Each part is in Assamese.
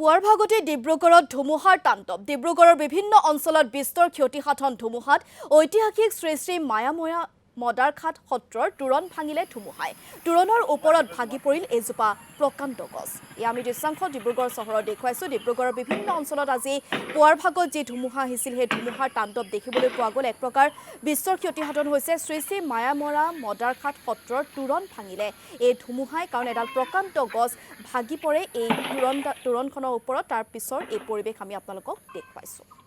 পুৱাৰ ভাগতে ডিব্ৰুগড়ত ধুমুহাৰ তাণ্ডৱ। ডিব্ৰুগড়ৰ বিভিন্ন অঞ্চলত বিস্তৰ ক্ষতিসাধন ধুমুহাত ঐতিহাসিক শ্ৰী শ্ৰী মায়াময়া মদাৰখাট সত্ৰৰ তোৰণ ভাঙিলে ধুমুহাই। তোৰণৰ ওপৰত ভাগি পৰিল এজোপা প্ৰকাণ্ড গছ। এয়া আমি দৃশ্যাংশ ডিব্ৰুগড় চহৰত দেখুৱাইছোঁ। ডিব্ৰুগড়ৰ বিভিন্ন অঞ্চলত আজি পুৱাৰ ভাগত যি ধুমুহা আহিছিল সেই ধুমুহাৰ তাণ্ডৱ দেখিবলৈ পোৱা গ'ল। এক প্ৰকাৰ বিস্তৰ ক্ষতিসাধন হৈছে। শ্ৰী শ্ৰী মায়ামৰা মদাৰখাট সত্ৰৰ তোৰণ ভাঙিলে। এই ধুমুহাই কাৰণ এডাল প্ৰকাণ্ড গছ ভাগি পৰে। এই তোৰণ তোৰণখনৰ ওপৰত তাৰ পিছৰ এই পৰিৱেশ আমি আপোনালোকক দেখুৱাইছোঁ।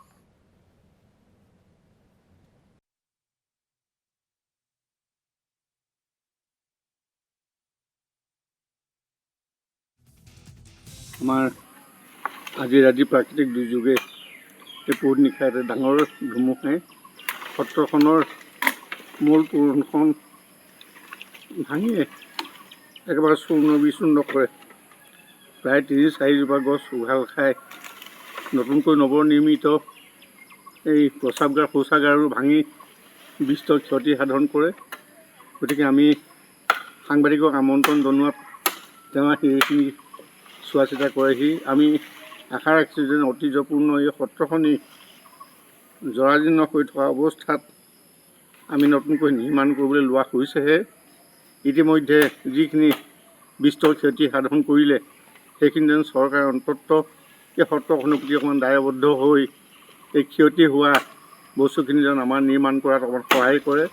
আমাৰ আজি ৰাতি প্ৰাকৃতিক দুৰ্যোগে এই পুৱত নিশা এটা ডাঙৰ ধুমুহাই সত্ৰখনৰ মূল তোৰণখন ভাঙি একেবাৰে চূৰ্ণ বিচূৰ্ণ কৰে। প্ৰায় তিনি চাৰিজোপা গছ উঘাল খাই নতুনকৈ নৱনিৰ্মিত এই প্ৰস্ৰাৱগাৰ শৌচাগাৰো ভাঙি বিস্তৰ ক্ষতি সাধন কৰে। গতিকে আমি সাংবাদিকক আমন্ত্ৰণ জনোৱাত তেওঁ আহি এইখিনি চোৱা চিতা কৰেহি আমি আশা ৰাখিছোঁ যেন ঐতিহ্যপূৰ্ণ এই সত্ৰখনি জৰাজীৰ্ণ হৈ থকা অৱস্থাত আমি নতুনকৈ নিৰ্মাণ কৰিবলৈ লোৱা হৈছেহে। ইতিমধ্যে যিখিনি বিস্তৰ ক্ষতি সাধন কৰিলে, সেইখিনি যেন চৰকাৰে অন্ততঃ এই সত্ৰখনৰ প্ৰতি অকণমান দায়বদ্ধ হৈ এই ক্ষতি হোৱা বস্তুখিনি যেন আমাৰ নিৰ্মাণ কৰাত অকণমান সহায় কৰে।